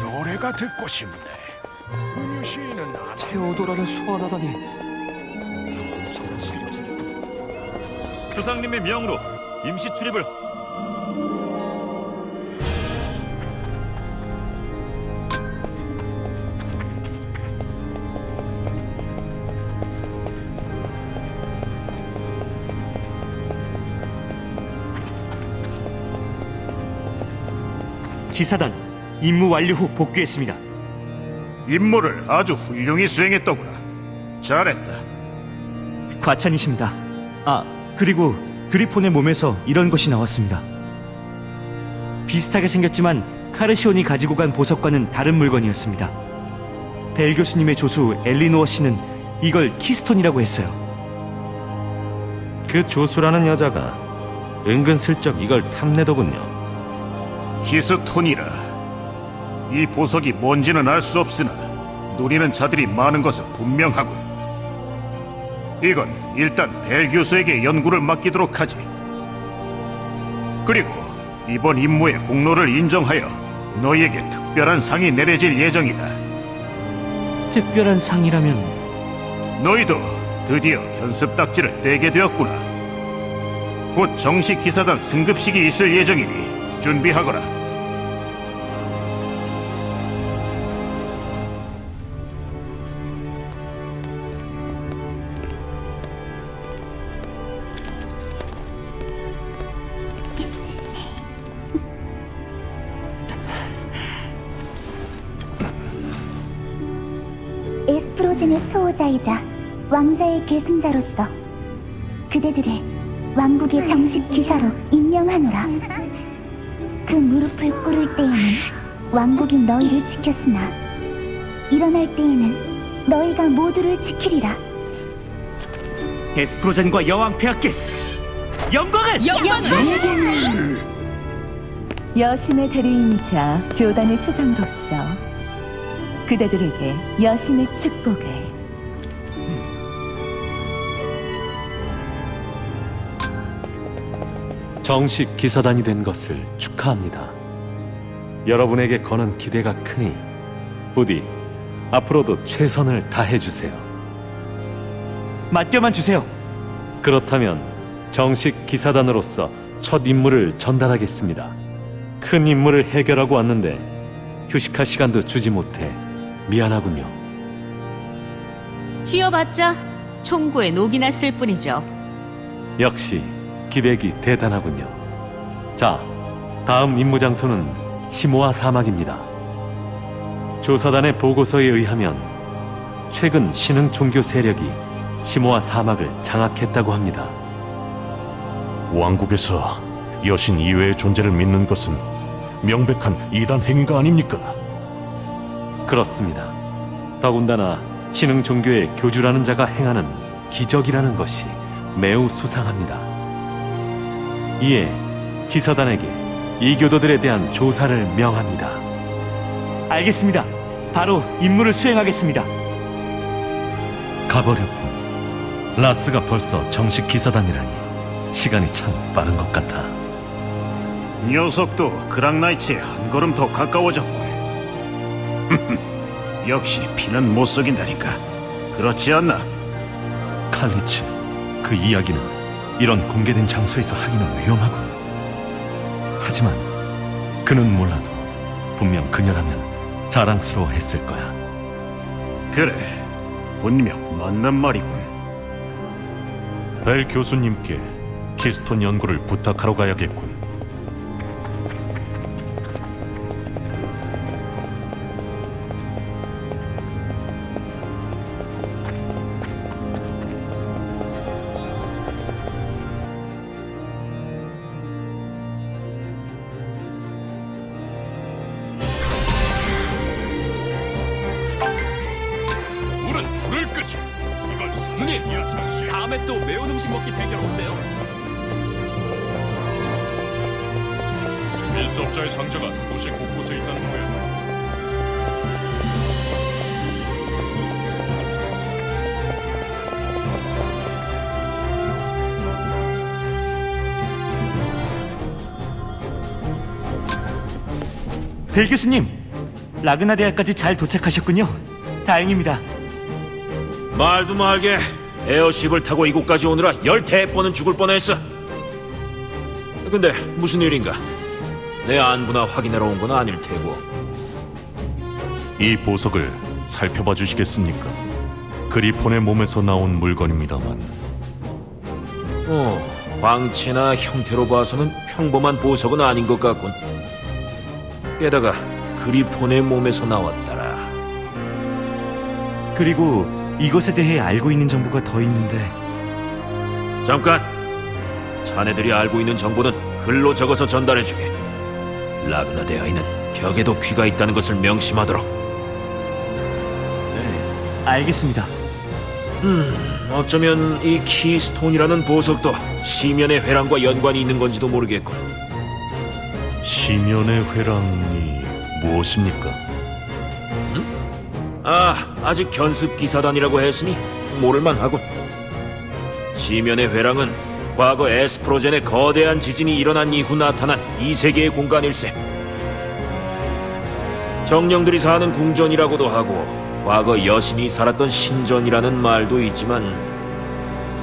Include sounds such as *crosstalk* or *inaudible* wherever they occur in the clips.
노래가 듣고 싶네. 은유 시인은 안 테오도라를 소환하다니 엄청난. 주상님의 명으로 임시 출입을 기사단 임무 완료 후 복귀했습니다. 임무를 아주 훌륭히 수행했더구나. 잘했다. 과찬이십니다. 아, 그리고 그리폰의 몸에서 이런 것이 나왔습니다. 비슷하게 생겼지만 카르시온이 가지고 간 보석과는 다른 물건이었습니다. 벨 교수님의 조수 엘리노어 씨는 이걸 키스톤이라고 했어요. 그 조수라는 여자가 은근슬쩍 이걸 탐내더군요. 히스톤이라. 이 보석이 뭔지는 알 수 없으나 노리는 자들이 많은 것은 분명하군. 이건 일단 벨 교수에게 연구를 맡기도록 하지. 그리고 이번 임무의 공로를 인정하여 너희에게 특별한 상이 내려질 예정이다. 특별한 상이라면 너희도 드디어 견습 딱지를 떼게 되었구나. 곧 정식 기사단 승급식이 있을 예정이니 준비하거라. 수호자이자 왕자의 계승자로서 그대들의 왕국의 정식 기사로 임명하노라. 그 무릎을 꿇을 때에는 왕국이 너희를 지켰으나 일어날 때에는 너희가 모두를 지키리라. 에스프로젠과 여왕 폐하께 영광을! 여신의 대리인이자 교단의 수장으로서 그대들에게 여신의 축복을 정식 기사단이 된 것을 축하합니다. 여러분에게 거는 기대가 크니 부디 앞으로도 최선을 다해 주세요. 맡겨만 주세요. 그렇다면 정식 기사단으로서 첫 임무를 전달하겠습니다. 큰 임무를 해결하고 왔는데 휴식할 시간도 주지 못해 미안하군요. 쉬어봤자 총구에 녹이 났을 뿐이죠. 역시 기백이 대단하군요. 자, 다음 임무 장소는 시모아 사막입니다. 조사단의 보고서에 의하면 최근 신흥 종교 세력이 시모아 사막을 장악했다고 합니다. 왕국에서 여신 이외의 존재를 믿는 것은 명백한 이단 행위가 아닙니까? 그렇습니다. 더군다나 신흥 종교의 교주라는 자가 행하는 기적이라는 것이 매우 수상합니다. 이에 기사단에게 이 교도들에 대한 조사를 명합니다. 알겠습니다. 바로 임무를 수행하겠습니다. 가버렸군. 라스가 벌써 정식 기사단이라니 시간이 참 빠른 것 같아. 녀석도 그랑나이츠에 한 걸음 더 가까워졌군. *laughs* 역시 피는 못 속인다니까. 그렇지 않나? 칼리치, 그 이야기는 이런 공개된 장소에서 하기는 위험하군. 하지만 그는 몰라도 분명 그녀라면 자랑스러워했을 거야. 그래, 분명 맞는 말이군. 벨 교수님께 키스톤 연구를 부탁하러 가야겠군. 수업자의 상자가 도시 곳곳에 있다는 거야. 벨 교수님, 라그나 대학까지 잘 도착하셨군요. 다행입니다. 말도 말게 에어쉽을 타고 이곳까지 오느라 열대 번은 죽을 뻔했어. 근데 무슨 일인가? 내 안부나 확인하러 온 건 아닐 테고. 이 보석을 살펴봐 주시겠습니까? 그리폰의 몸에서 나온 물건입니다만 어, 광채나 형태로 봐서는 평범한 보석은 아닌 것 같군. 게다가 그리폰의 몸에서 나왔더라. 그리고 이것에 대해 알고 있는 정보가 더 있는데 잠깐. 자네들이 알고 있는 정보는 글로 적어서 전달해주게. 라그나 대아이는 벽에도 귀가 있다는 것을 명심하도록. 네, 알겠습니다. 음, 어쩌면 이 키스톤이라는 보석도 시면의 회랑과 연관이 있는 건지도 모르겠군. 시면의 회랑이 무엇입니까? 아, 아직 견습 기사단이라고 했으니 모를만 하군. 시면의 회랑은 과거 에스프로젠의 거대한 지진이 일어난 이후 나타난 이 세계의 공간일세. 정령들이 사는 궁전이라고도 하고 과거 여신이 살았던 신전이라는 말도 있지만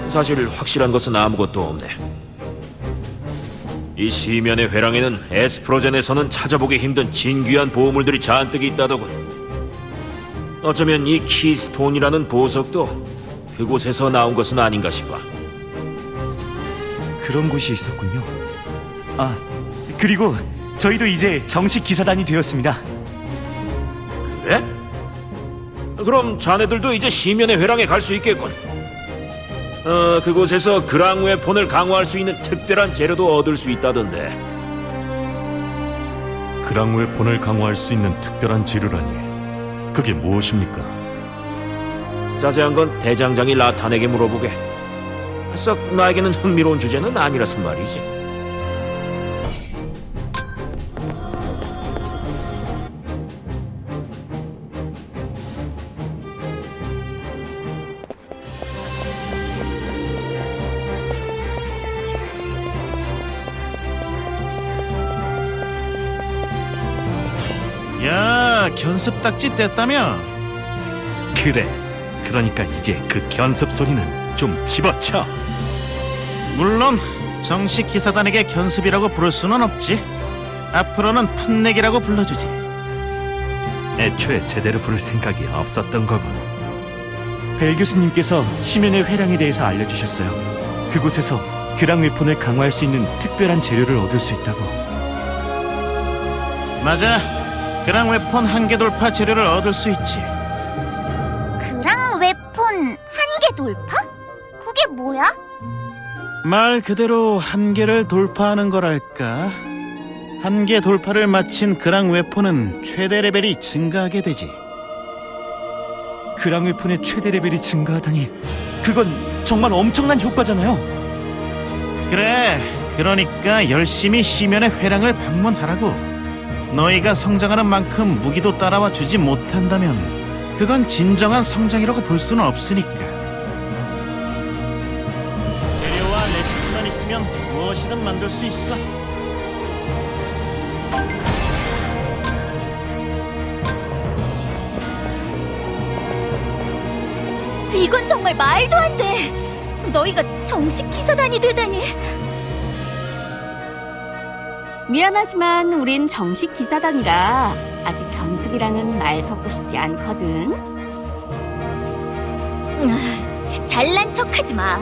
사실 확실한 것은 아무것도 없네. 이 시면의 회랑에는 에스프로젠에서는 찾아보기 힘든 진귀한 보물들이 잔뜩 있다더군. 어쩌면 이 키스톤이라는 보석도 그곳에서 나온 것은 아닌가 싶어. 그런 곳이 있었군요. 아, 그리고 저희도 이제 정식 기사단이 되었습니다. 그래? 그럼 자네들도 이제 시면의 회랑에 갈 수 있겠군. 어, 그곳에서 그랑 웨폰을 강화할 수 있는 특별한 재료도 얻을 수 있다던데. 그랑 웨폰을 강화할 수 있는 특별한 재료라니 그게 무엇입니까? 자세한 건 대장장이 라탄에게 물어보게. 썩 나에게는 흥미로운 주제는 아니라서 말이지. 야, 견습 딱지 뗐다며? 그래. 그러니까 이제 그 견습 소리는 좀 집어쳐. 물론 정식 기사단에게 견습이라고 부를 수는 없지. 앞으로는 풋내기라고 불러주지. 애초에 제대로 부를 생각이 없었던 거군. 벨 교수님께서 시면의 회랑에 대해서 알려주셨어요. 그곳에서 그랑 웨폰을 강화할 수 있는 특별한 재료를 얻을 수 있다고. 맞아. 그랑 웨폰 한계 돌파 재료를 얻을 수 있지. 그랑 웨폰 한계 돌파? 그게 뭐야? 말 그대로 한계를 돌파하는 거랄까. 한계 돌파를 마친 그랑 웨폰은 최대 레벨이 증가하게 되지. 그랑 웨폰의 최대 레벨이 증가하다니 그건 정말 엄청난 효과잖아요. 그래. 그러니까 열심히 시면의 회랑을 방문하라고. 너희가 성장하는 만큼 무기도 따라와 주지 못한다면 그건 진정한 성장이라고 볼 수는 없으니까. 있으면 무엇이든 만들 수 있어. 이건 정말 말도 안 돼. 너희가 정식 기사단이 되다니. 미안하지만 우린 정식 기사단이라 아직 견습이랑은 말 섞고 싶지 않거든. 음, 잘난 척하지 마.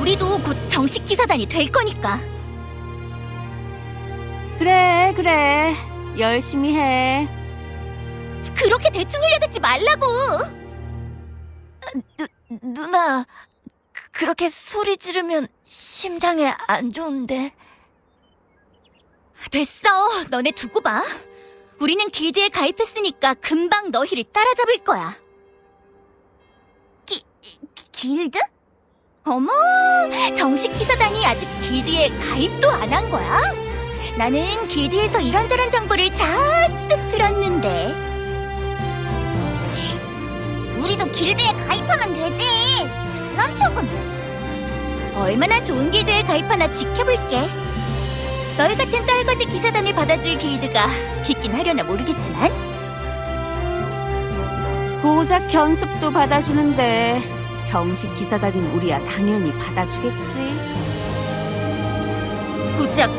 우리도 곧 정식 기사단이 될 거니까. 그래, 그래. 열심히 해. 그렇게 대충 흘려듣지 말라고. 누, 누나, 그렇게 소리 지르면 심장에 안 좋은데. 됐어. 너네 두고 봐. 우리는 길드에 가입했으니까 금방 너희를 따라잡을 거야. 기, 길드? 어머, 정식 기사단이 아직 길드에 가입도 안 한 거야? 나는 길드에서 이런저런 정보를 잔뜩 들었는데. 치, 우리도 길드에 가입하면 되지. 잘난 척은. 얼마나 좋은 길드에 가입하나 지켜볼게. 너희 같은 딸거지 기사단을 받아줄 길드가 있긴 하려나 모르겠지만 고작 견습도 받아주는데 정식 기사단인 우리야 당연히 받아주겠지. 고작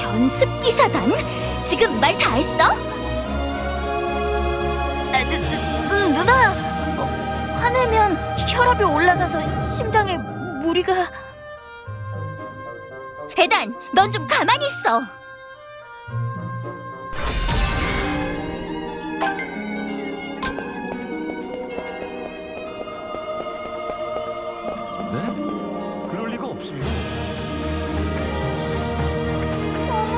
견습 기사단? 지금 말 다 했어? 아, 누, 누, 누나 어, 화내면 혈압이 올라가서 심장에 무리가 대단 넌 좀 가만히 있어 없습니다.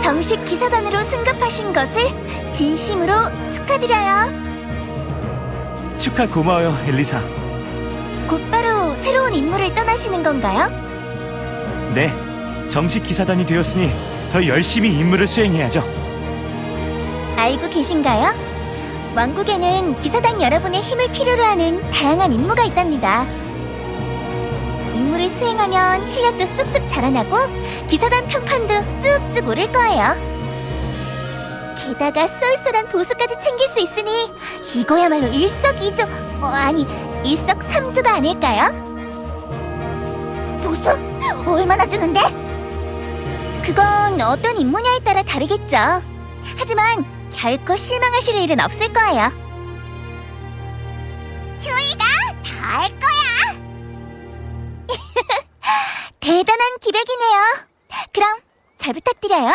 정식 기사단으로 승급하신 것을 진심으로 축하드려요 축하 고마워요, 엘리사. 곧바로 새로운 임무를 떠나시는 건가요? 네, 정식 기사단이 되었으니 더 열심히 임무를 수행해야죠. 알고 계신가요? 왕국에는 기사단 여러분의 힘을 필요로 하는 다양한 임무가 있답니다. 임무를 수행하면 실력도 쑥쑥 자라나고 기사단 평판도 쭉쭉 오를 거예요. 게다가 쏠쏠한 보수까지 챙길 수 있으니 이거야말로 일석이조, 어, 아니 일석삼조가 아닐까요? 보수? 얼마나 주는데? 그건 어떤 임무냐에 따라 다르겠죠. 하지만 결코 실망하실 일은 없을 거예요. 주희가 다 할 대단한 기백이네요. 그럼 잘 부탁드려요.